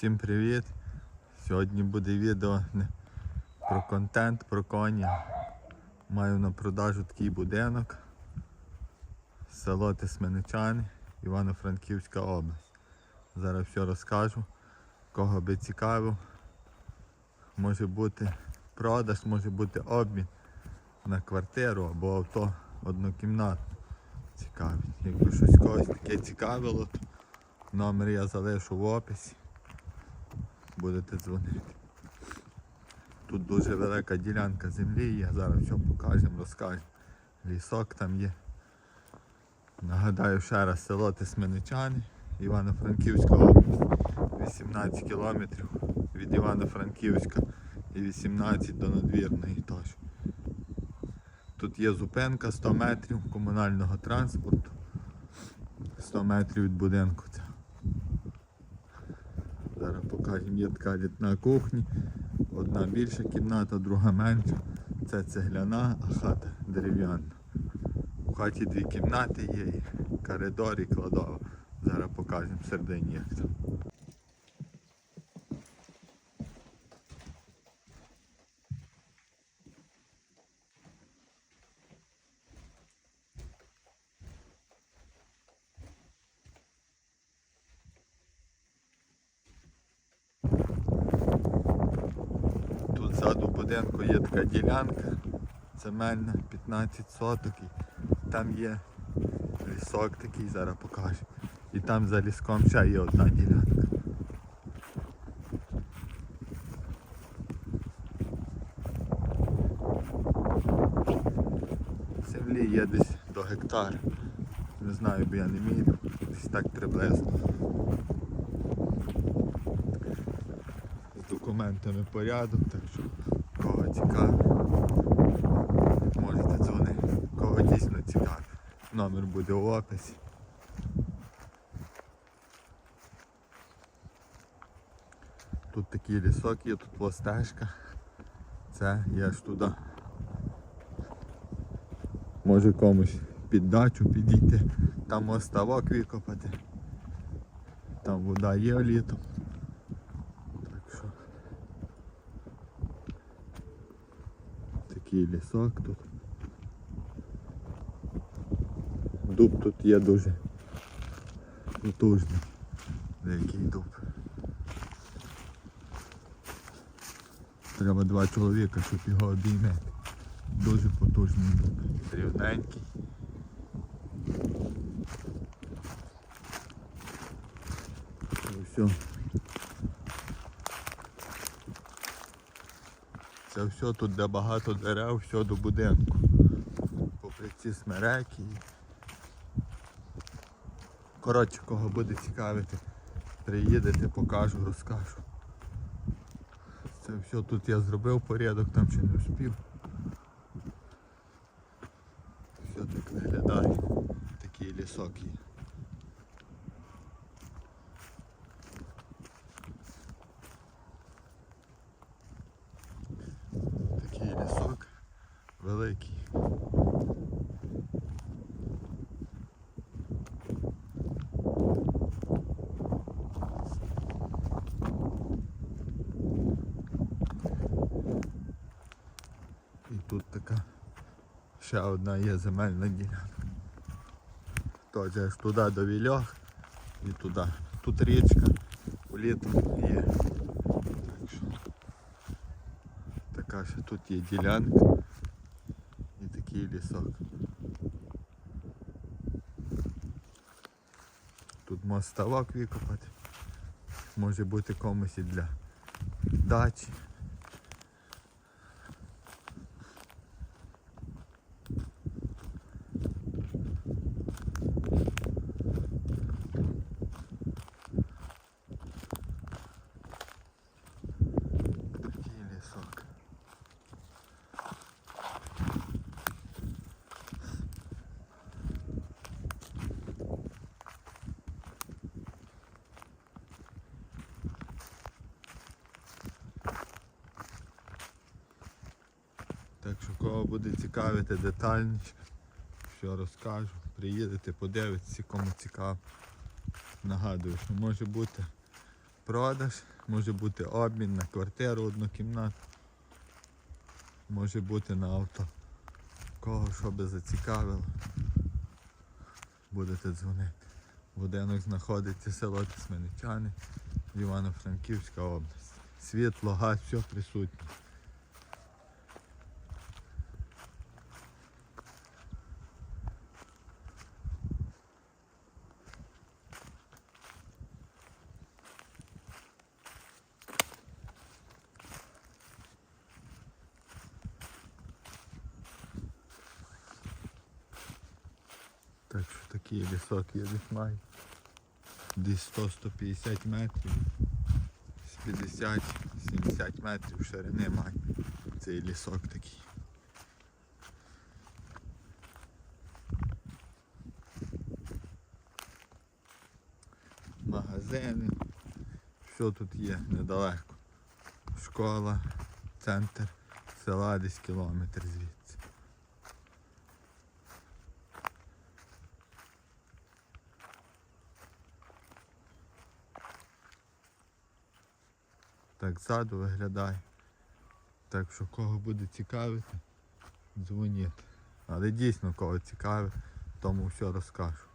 Всім привіт! Сьогодні буде відео про контент, про коня. Маю на продажу такий будинок. Село Тисменичани, Івано-Франківська область. Зараз все розкажу. Кого би цікавив. Може бути продаж, може бути обмін на квартиру або авто однокімнатне. Цікавить. Якби щось когось таке цікавило, номер я залишу в описі будете дзвонити. Тут дуже велика ділянка землі є, зараз все покажемо, розкажемо. Лісок там є. Нагадаю ще раз село Тисменичани, Івано-Франківська область. 18 кілометрів від Івано-Франківська і 18 до надвірної теж. Тут є зупинка 100 метрів комунального транспорту. 100 метрів від будинку. Така літна кухня. Одна більша кімната, друга менша. Це цегляна, а хата дерев'яна. У хаті дві кімнати є, коридор і кладова. Зараз покажемо всередині як там. Тут ззаду будинку є така ділянка земельна, 15 соток. І там є лісок такий, зараз покажу. І там за ліском ще є одна ділянка. Землі є десь до гектара. Не знаю, бо я не міряв. Десь так приблизно. З документами порядок, так що кого цікавить, можете дзвонити. Кого дійсно цікавить. Номер буде в описі. Тут такий лісок є, тут пластежка. Це я ж туди. Може комусь під дачу підійти, там оставок викопати. Там вода є літом. Так що такий лісок тут. Дуб тут є дуже потужний. Деякий дуб. Треба два чоловіка, щоб його обійняти. Дуже потужний дуб. Рівненький. І все. Це все тут, де багато дерев, все до будинку. Попри ці смереки. Коротше, кого буде цікавити, приїдете, покажу, розкажу. Це все тут я зробив порядок, там ще не встиг. Все так виглядає. Такий лісок є. великий. І тут така ще одна є земельна ділянка. Теж аж туди до Вільох і туди. Тут річка, улітом є. Так що така ще тут є ділянка і Такий лісок. Тут моставок викопати. Може бути комусь і для дачі. Такий лісок. Так що кого буде цікавити детальніше, що розкажу, приїдете, подивитися, кому цікаво. Нагадую, що може бути продаж, може бути обмін на квартиру однокімнатну, може бути на авто. Кого що би зацікавило, будете дзвонити. Будинок знаходиться село Тисменичани, Івано-Франківська область. Світло, газ, все присутнє. Так що такий лісок є десь має. Десь 100-150 метрів. З 50-70 метрів ширини має. Цей лісок такий. Магазини. Що тут є недалеко? Школа, центр села десь кілометр звідси. Так ззаду виглядає. Так що кого буде цікавити, дзвоніть. Але дійсно кого цікавить, тому все розкажу.